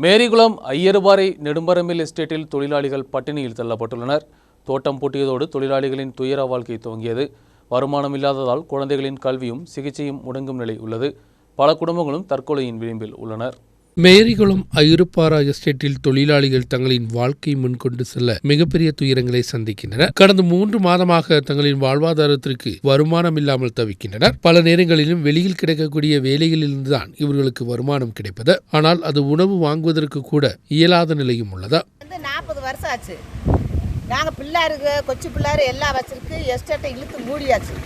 மேரிகுளம் ஐயருபாறை நெடும்பரம்பில் எஸ்டேட்டில் தொழிலாளிகள் பட்டினியில் தள்ளப்பட்டுள்ளனர். தோட்டம் பூட்டியதோடு தொழிலாளிகளின் துயர வாழ்க்கை துவங்கியது. வருமானம் இல்லாததால் குழந்தைகளின் கல்வியும் சிகிச்சையும் முடங்கும் நிலை உள்ளது. பல குடும்பங்களும் தற்கொலையின் விளிம்பில் உள்ளனர். மேரிகுளம் ஐருப்பாரா எஸ்டேட்டில் தொழிலாளிகள் தங்களின் வாழ்க்கை முன்கொண்டு செல்ல மிகப்பெரிய துயரங்களை சந்திக்கின்றனர். கடந்த மூன்று மாதமாக தங்களின் வாழ்வாதாரத்திற்கு வருமானம் இல்லாமல் தவிக்கின்றனர். பல நேரங்களிலும் வெளியில் கிடைக்கக்கூடிய வேலைகளிலிருந்துதான் இவர்களுக்கு வருமானம் கிடைப்பது. ஆனால் அது உணவு வாங்குவதற்கு கூட இயலாத நிலையும் உள்ளதா? நாற்பது வருஷம் ஆச்சு. நாங்கள் பிள்ளாருக்கு கொச்சு பிள்ளாரு எல்லாம் வச்சிருக்கு. எஸ்டேட்டை இழுத்து மூடியாச்சு.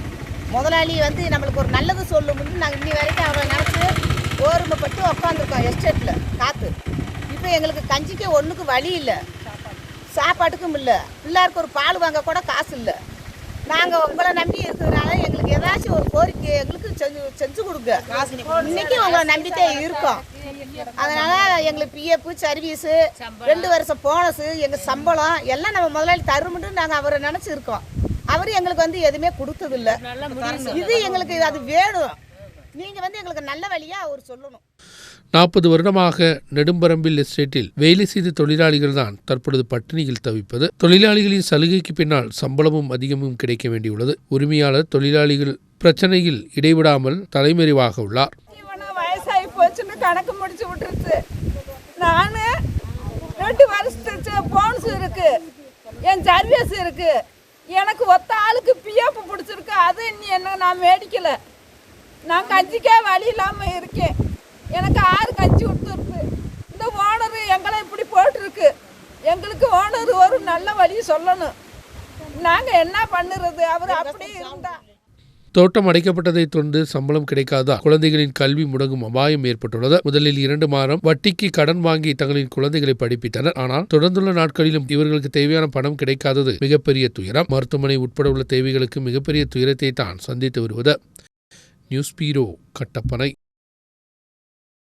முதலாளி வந்து நம்மளுக்கு ஒரு நல்லது சொல்லுமுன்னு நாங்கள் இன்னி வரைக்கும் அவரை நினச்சி ஓர்மைப்பட்டு உட்காந்துருக்கோம் எஸ்டேட்டில் காற்று இப்போ எங்களுக்கு கஞ்சிக்கு ஒன்றுக்கு வழி இல்லை. சாப்பாட்டுக்கும் இல்லை. பிள்ளாருக்கு ஒரு பால் வாங்க கூட காசு இல்லை. நாங்கள் உங்களை நம்பி இருக்கிறதுனால எங்களுக்கு ஏதாச்சும் ஒரு கோரிக்கை எங்களுக்கு செஞ்சு செஞ்சு கொடுங்க. இன்னைக்கு உங்களை நம்பித்தான் இருக்கோம். அதனால எங்களுக்கு பிஎஃப் சர்வீஸு ரெண்டு வருஷம் போனஸு எங்கள் சம்பளம் எல்லாம் நம்ம முதலாளி தருமுன்னு நாங்கள் அவரை நினச்சி இருக்கோம். அவர் எங்களுக்கு வந்து எதுவுமே கொடுத்ததில்ல இது எங்களுக்கு அது வேணும். நீங்கள் வந்து எங்களுக்கு நல்ல வழியாக அவர் சொல்லணும். நாற்பது வருடமாக நெடும்பரம்பில் எஸ்டேட்டில் வேலை செய்த தொழிலாளிகள் தான் தற்பொழுது பட்டினியில் தவிப்பது. தொழிலாளிகளின் சலுகைக்கு பின்னால் சம்பளமும் அதிகமும் கிடைக்க வேண்டியுள்ளது. உரிமையாளர் தொழிலாளிகள் பிரச்சனையில் இடைவிடாமல் தலைமறைவாக உள்ளார். வயசாகி போச்சுன்னு கணக்கு முடிச்சு விட்டுருச்சு. நான் ரெண்டு வருஷத்து போனஸ் இருக்கு. என் சர்வீஸ் இருக்கு. எனக்கு ஒத்த ஆளுக்கு பிஎஃப் பிடிச்சிருக்கு. அது இன்னும் என்ன நான் மேடிக்கல நான் கஞ்சிக்கே வழி இல்லாமல் இருக்கேன். எனக்கு ஆறு கஞ்சி கொடுத்துருக்கு. இந்த ஓனர் எங்களை இப்படி போட்டிருக்கு. எங்களுக்கு ஓனர் ஒரு நல்ல வழி சொல்லணும். நாங்கள் என்ன பண்ணுறது? அவர் அப்படியே இருந்தா. தோட்டம் அடைக்கப்பட்டதைத் தொடர்ந்து சம்பளம் கிடைக்காதா? குழந்தைகளின் கல்வி முடங்கும் அபாயம் ஏற்பட்டுள்ளது. முதலில் இரண்டு மாதம் வட்டிக்கு கடன் வாங்கி தங்களின் குழந்தைகளை படிப்பித்தனர். ஆனால் தொடர்ந்துள்ள நாட்களிலும் இவர்களுக்கு தேவையான பணம் கிடைக்காதது மிகப்பெரிய துயரம். மருத்துவமனை உட்பட உள்ள தேவைகளுக்கு மிகப்பெரிய துயரத்தை தான் சந்தித்து வருவது. News bureau Kattappana.